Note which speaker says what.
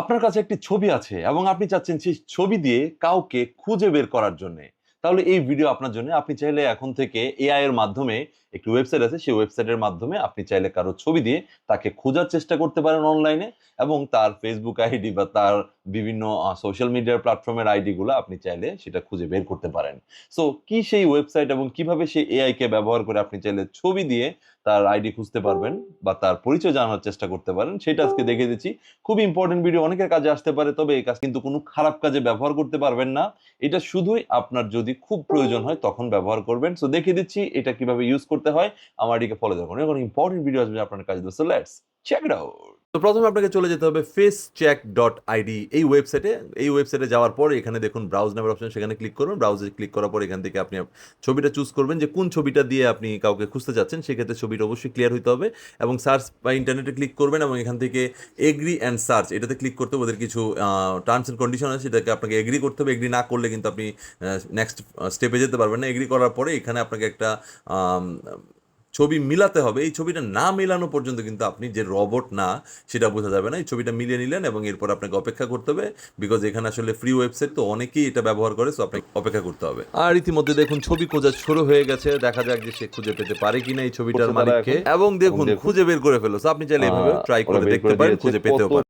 Speaker 1: আপনার কাছে একটি ছবি আছে এবং আপনি চাচ্ছেন সেই ছবি দিয়ে কাউকে খুঁজে বের করার জন্য। তাহলে এই ভিডিও আপনার জন্য। আপনি চাইলে এখন থেকে এআই এর মাধ্যমে একটি ওয়েবসাইট আছে, সেই ওয়েবসাইটের মাধ্যমে আপনি চাইলে কারও ছবি দিয়ে তাকে খোঁজার চেষ্টা করতে পারেন অনলাইনে এবং তার ফেসবুক আইডি বা তার বিভিন্ন সোশ্যাল মিডিয়ার প্ল্যাটফর্মের আইডি গুলো আপনি চাইলে সেটা খুঁজে বের করতে পারেন। সো কি সেই ওয়েবসাইট এবং কীভাবে সেই এআই কে ব্যবহার করে আপনি চাইলে ছবি দিয়ে তার আইডি খুঁজতে পারবেন বা তার পরিচয় জানার চেষ্টা করতে পারেন, সেটা আজকে দেখে দিচ্ছি। খুব ইম্পর্টেন্ট ভিডিও অনেকের কাজে আসতে পারে, তবে এই কাজ কিন্তু কোনো খারাপ কাজে ব্যবহার করতে পারবেন না। এটা শুধুই আপনার যদি খুব প্রয়োজন হয় তখন ব্যবহার করবেন। সো দেখে দিচ্ছি এটা কীভাবে ইউজ করতে হয়। আমার এটিকে ফলো দেখুন এখন ইম্পর্টেন্ট ভিডিও আসবে আপনার কাছে সো লেটস চেক আউট তো প্রথমে আপনাকে চলে যেতে হবে ফেস চেক ডট আইডি এই ওয়েবসাইটে এই ওয়েবসাইটে যাওয়ার পর এখানে দেখুন ব্রাউজ নামের অপশন সেখানে ক্লিক করুন। ব্রাউজে ক্লিক করার পর এখান থেকে আপনি ছবিটা চুজ করবেন যে কোন ছবিটা দিয়ে আপনি কাউকে খুঁজতে যাচ্ছেন, সেক্ষেত্রে ছবিটা অবশ্যই ক্লিয়ার হতে হবে এবং সার্চ বা ইন্টারনেটে ক্লিক করবেন এবং এখান থেকে এগ্রি অ্যান্ড সার্চ এটাতে ক্লিক করতে ওদের কিছু টার্মস অ্যান্ড কন্ডিশন আছে সেটাকে আপনাকে এগ্রি করতে হবে। এগ্রি না করলে কিন্তু আপনি নেক্সট স্টেপে যেতে পারবেন না। এগ্রি করার পরে এখানে আপনাকে একটা ছবি মিলাতে হবে। এই ছবিটা না মেলানো পর্যন্ত কিন্তু আপনি যে রবট না সেটা বোঝা যাবে না। এই ছবিটা মিলিয়ে নিলেন এবং এরপর আপনাকে অপেক্ষা করতে হবে বিকজ এখানে আসলে ফ্রি ওয়েবসাইট তো অনেকেই এটা ব্যবহার করে সো আপনাকে অপেক্ষা করতে হবে। আর ইতিমধ্যে দেখুন ছবি খোঁজা শুরু হয়ে গেছে। দেখা যাক যে সে খুঁজে পেতে পারে কিনা এই ছবিটার মালিককে। এবং দেখুন। খুঁজে বের করে ফেলো। আপনি চাইলে এভাবে ট্রাই করে দেখতে পারেন খুঁজে পেতেও পারেন।